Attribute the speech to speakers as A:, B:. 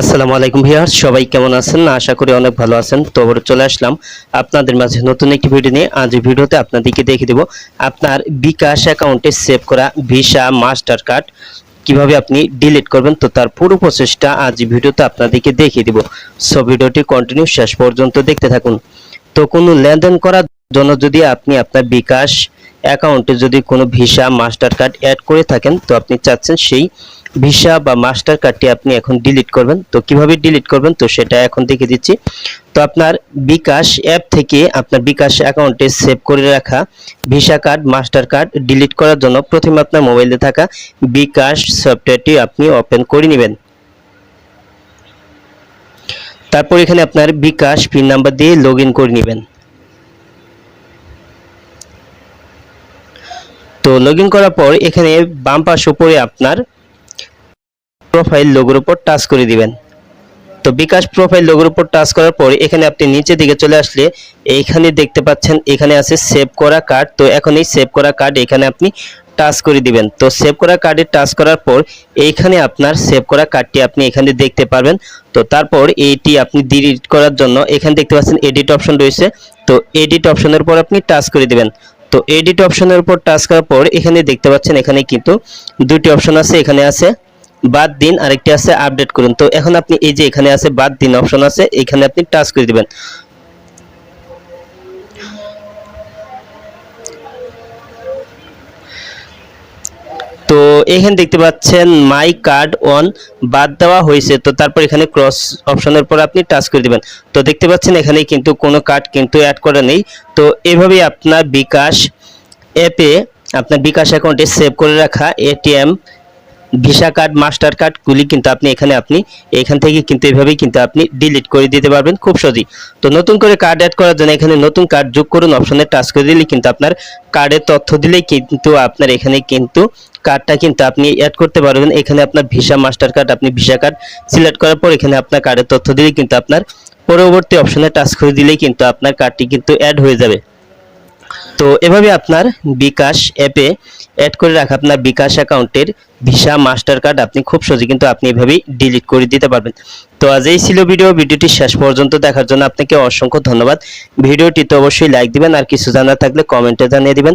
A: আসসালামু আলাইকুম ভিউয়ার্স, সবাই কেমন আছেন? না আশা করি অনেক ভালো আছেন। তো চলে আসলাম আপনাদের মাঝে নতুন একটি ভিডিও নিয়ে। আজ ভিডিওতে আপনাদেরকে দেখিয়ে দেব আপনার বিকাশ অ্যাকাউন্টে সেভ করা ভিসা মাস্টার কার্ড কীভাবে আপনি ডিলিট করবেন। তো তার পুরো প্রসেসটা আজ ভিডিওতে আপনাদেরকে দেখিয়ে দেব। সো ভিডিওটি কন্টিনিউ শেষ পর্যন্ত দেখতে থাকুন। তো কোনো লেনদেন করার জন্য যদি আপনি আপনার বিকাশ অ্যাকাউন্টে যদি কোনো ভিসা মাস্টার কার্ড অ্যাড করে থাকেন, তো আপনি চাচ্ছেন সেই ভিসা বা মাস্টার কার্ডটি আপনি এখন ডিলিট করবেন। তো কীভাবে ডিলিট করবেন? তো সেটা এখন দেখে দিচ্ছি। তো আপনার বিকাশ অ্যাপ থেকে আপনার বিকাশ অ্যাকাউন্টে সেভ করে রাখা visa card master card delete করার জন্য প্রথমে আপনার মোবাইলে থাকা বিকাশ সফটওয়্যারটি আপনি ওপেন করে নেবেন। তারপর এখানে আপনার বিকাশ, পিন নাম্বার দিয়ে লগ করে নেবেন। তো লগ করার পর এখানে বাম পাশ উপরে আপনার প্রোফাইল লোগোর উপর টাচ করে দিবেন। তো বিকাশ প্রোফাইল লোগোর উপর টাচ করার পর এখানে আপনি নিচে দিকে চলে আসলে এইখানে দেখতে পাচ্ছেন, এখানে আছে সেভ করা কার্ড তো এখন এই সেভ করা কার্ড এখানে আপনি টাচ করে দিবেন। তো সেভ করা কার্ডে টাচ করার পর এইখানে আপনার সেভ করা কার্ডটি আপনি এখানে দেখতে পারবেন। তো তারপর এইটি আপনি ডিলিট করার জন্য এখানে দেখতে পাচ্ছেন এডিট অপশন রয়েছে। তো এডিট অপশনের উপর আপনি টাচ করে দিবেন। তো এডিট অপশনের উপর টাচ করার পর এখানে দেখতে পাচ্ছেন, এখানে কিন্তু দুটি অপশন আছে, এখানে আছে বাদ দিন, আরেকটি আছে আপডেট করুন। তো এখন আপনি এই যে এখানে আছে বাদ দিন অপশন আছে, এখানে আপনি টাচ করে দিবেন। এখানে দেখতে পাচ্ছেন, মাই কার্ড অন বাদ দেওয়া হয়েছে। তো তারপর এখানে ক্রস অপশনের পর আপনি টাচ করে দিবেন। তো দেখতে পাচ্ছেন এখানে কিন্তু কোনো কার্ড কিন্তু অ্যাড করা নেই। তো এভাবেই আপনার বিকাশ অ্যাপে আপনার বিকাশ অ্যাকাউন্টে সেভ করে রাখা এটিএম, ভিসা কার্ড, মাস্টার কার্ডগুলি কিন্তু আপনি এখানে আপনি এখান থেকে কিন্তু এভাবেই কিন্তু আপনি ডিলিট করে দিতে পারবেন খুব সহজেই। তো নতুন করে কার্ড অ্যাড করার জন্য এখানে নতুন কার্ড যোগ করুন। অপশনে টাচ করে দিলে কিন্তু আপনার কার্ডের তথ্য দিলেই কিন্তু আপনার এখানে কিন্তু কার্ডটা কিন্তু আপনি অ্যাড করতে পারবেন। এখানে আপনার ভিসা মাস্টার কার্ড আপনি ভিসা কার্ড সিলেক্ট করার পর এখানে আপনার কার্ডের তথ্য দিলে কিন্তু আপনার পরবর্তী অপশনে টাচ করে দিলেই কিন্তু আপনার কার্ডটি কিন্তু অ্যাড হয়ে যাবে। তো এভাবে আপনার বিকাশ অ্যাপে অ্যাড করে রাখা আপনার বিকাশ অ্যাকাউন্টের ভিসা মাস্টার কার্ড আপনি খুব সহজে কিন্তু আপনি এভাবেই ডিলিট করে দিতে পারবেন। তো আজ এই ছিল ভিডিও ভিডিওটি শেষ পর্যন্ত দেখার জন্য আপনাকে অসংখ্য ধন্যবাদ। ভিডিওটি তো অবশ্যই লাইক দিবেন আর কিছু জানার থাকলে কমেন্টে জানিয়ে দিবেন।